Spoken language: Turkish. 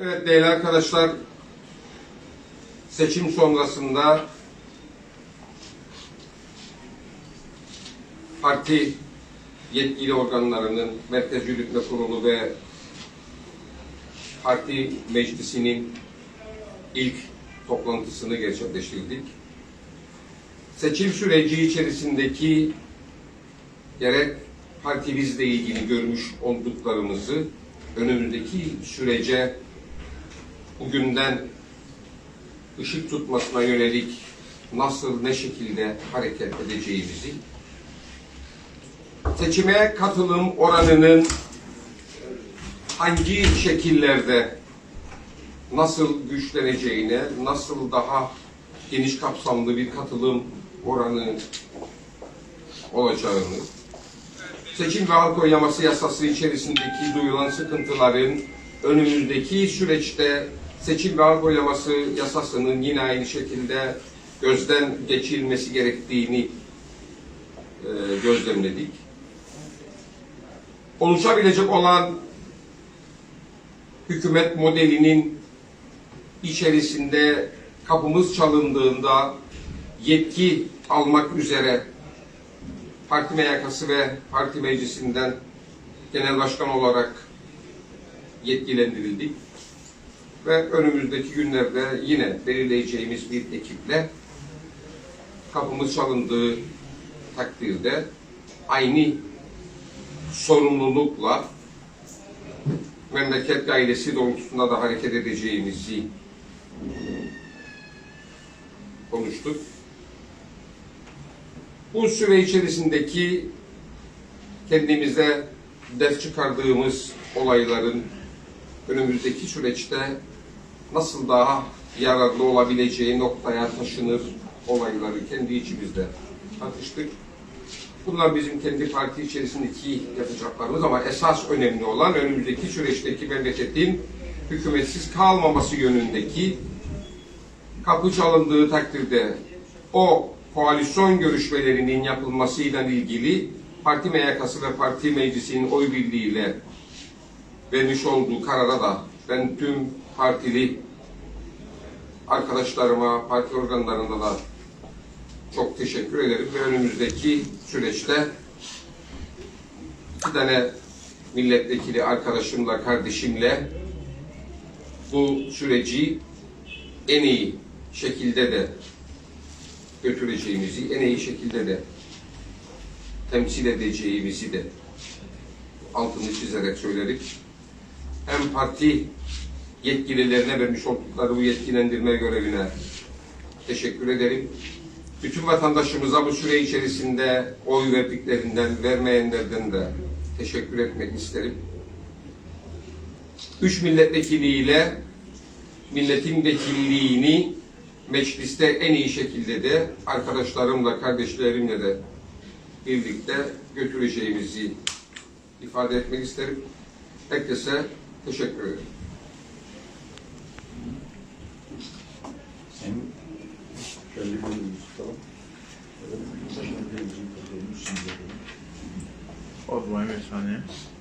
Evet değerli arkadaşlar, seçim sonrasında parti yetkili organlarının Merkez Yürütme Kurulu ve parti meclisinin ilk toplantısını gerçekleştirdik. Seçim süreci içerisindeki gerek partimizle ilgili görmüş olduklarımızı önümüzdeki sürece bugünden ışık tutmasına yönelik nasıl ne şekilde hareket edeceğimizi seçime katılım oranının hangi şekillerde nasıl güçleneceğine, nasıl daha geniş kapsamlı bir katılım oranı olacağını, seçim ve halk oylaması yasası içerisindeki duyulan sıkıntıların önümüzdeki süreçte seçim ve halk oylaması yasasının yine aynı şekilde gözden geçirilmesi gerektiğini e, gözlemledik. Oluşabilecek olan hükümet modelinin içerisinde kapımız çalındığında yetki almak üzere parti meyakası ve parti meclisinden genel başkan olarak yetkilendirildik. Ve önümüzdeki günlerde yine belirleyeceğimiz bir ekiple kapımız çalındığı takdirde aynı sorumlulukla memleket gailesi doğrultusunda da hareket edeceğimizi konuştuk. Bu süre içerisindeki kendimize ders çıkardığımız olayların önümüzdeki süreçte nasıl daha yararlı olabileceği noktaya taşınır olayları kendi içimizde tartıştık. Bunlar bizim kendi parti içerisindeki yapacaklarımız ama esas önemli olan önümüzdeki süreçteki memleketin hükümetsiz kalmaması yönündeki kapı çalındığı takdirde o koalisyon görüşmelerinin yapılmasıyla ilgili parti meyakası ve parti meclisinin oy birliğiyle vermiş olduğu karara da ben tüm partili arkadaşlarıma, parti organlarında da çok teşekkür ederim ve önümüzdeki süreçte iki tane milletvekili arkadaşımla, kardeşimle bu süreci en iyi şekilde de götüreceğimizi, en iyi şekilde de temsil edeceğimizi de altını çizerek söyledik. Hem parti yetkililerine vermiş oldukları bu yetkilendirme görevine teşekkür ederim. Bütün vatandaşımıza bu süre içerisinde oy verdiklerinden, vermeyenlerden de teşekkür etmek isterim. Üç milletvekiliyle milletin vekilliğini mecliste en iyi şekilde de arkadaşlarımla, kardeşlerimle de birlikte götüreceğimizi ifade etmek isterim. Herkese teşekkür ederim. Evet, başına bir